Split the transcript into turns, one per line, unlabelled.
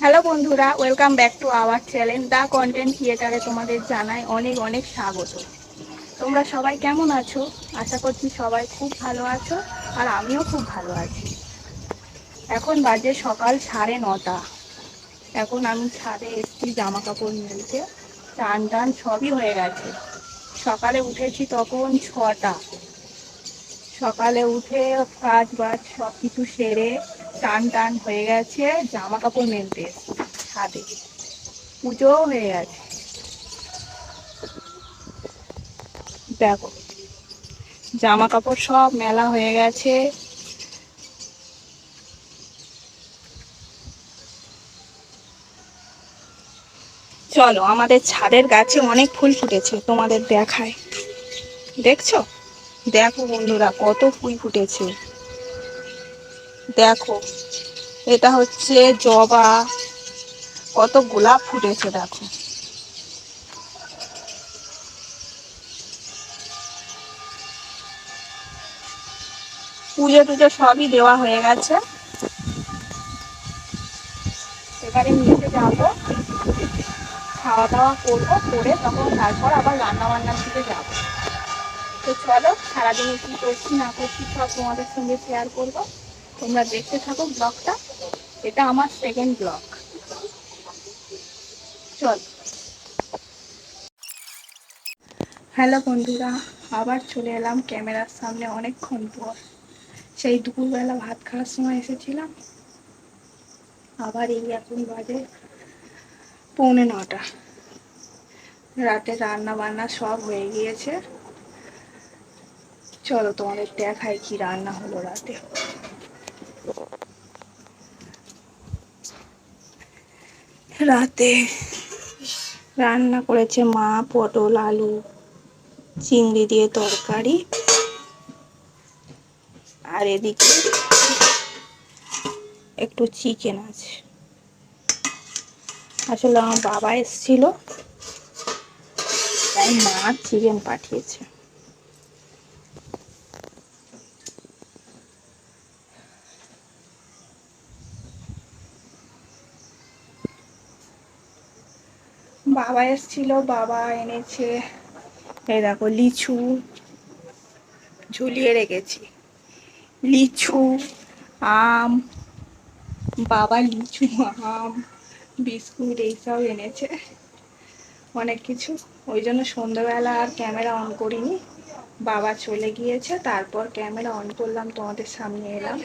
Hello বন্ধুরা welcome back to our channel the content থিয়েটারে তোমাদের জানাই অনেক অনেক স্বাগত। তোমরা সবাই কেমন আছো? আশা করছি সবাই খুব ভালো আছো, আর আমিও খুব ভালো আছি। এখন বাজে সকাল সাড়ে নটা। এখন আমি ছাদে এসেছি জামা কাপড় মেলতে। টান টান সবই হয়ে গেছে। সকালে উঠেছি তখন ছটা। সকালে উঠে কাজ বাজ সব কিছু সেরে টান টান হয়ে গেছে জামা কাপড় এসেছি, ছাদে। পুজোও হয়ে গেছে। দেখো জামা কাপড় সব মেলা হয়ে গেছে। চলো, আমাদের ছাদের গাছে অনেক ফুল ফুটেছে, তোমাদের দেখায়। দেখছ? দেখো বন্ধুরা, কত ফুল ফুটেছে। দেখো, এটা হচ্ছে জবা। কত গোলাপ ফুটেছে, দেখো। পুজো টুজো সবই দেওয়া হয়ে গেছে। এবারে নিচে যাব। খাওয়া দাওয়া করব, করে তখন তারপর আবার রান্না বান্নার দিকে যাব। তো চলো, সারাদিনে কি করছি, না করছি, সব তোমাদের সঙ্গে শেয়ার করব। তোমরা দেখতে থাকো ব্লগটা। এটা আমার সেকেন্ড ব্লগ চল। হ্যালো বন্ধুরা, আবার চলে এলাম ক্যামেরার সামনে অনেকক্ষণ পর। সেই দুপুরবেলা ভাত খাওয়ার সময় এসেছিলাম। আবার এই এখন বাজে পৌনে নটা। রাতে রান্না বান্না সব হয়ে গিয়েছে। চলো তোমাদের দেখাই কি রান্না হলো রাতে। রাতে রান্না করেছে মা পটল, আলু, চিংড়ি দিয়ে তরকারি। আর এদিকে একটু চিকেন আছে। আসলে আমার বাবা এসছিল, তাই মা চিকেন পাঠিয়েছে। বাবা এসছিল, বাবা এনেছে, এই দেখো লিচু ঝুলিয়ে রেখেছি। লিচু, আম, বাবা লিচু, আম, বিস্কুট এইসব এনেছে। অনেক কিছু। ওই জন্য সন্ধ্যাবেলা আর ক্যামেরা অন করিনি। বাবা চলে গিয়েছে, তারপর ক্যামেরা অন করলাম, তোমাদের সামনে এলাম।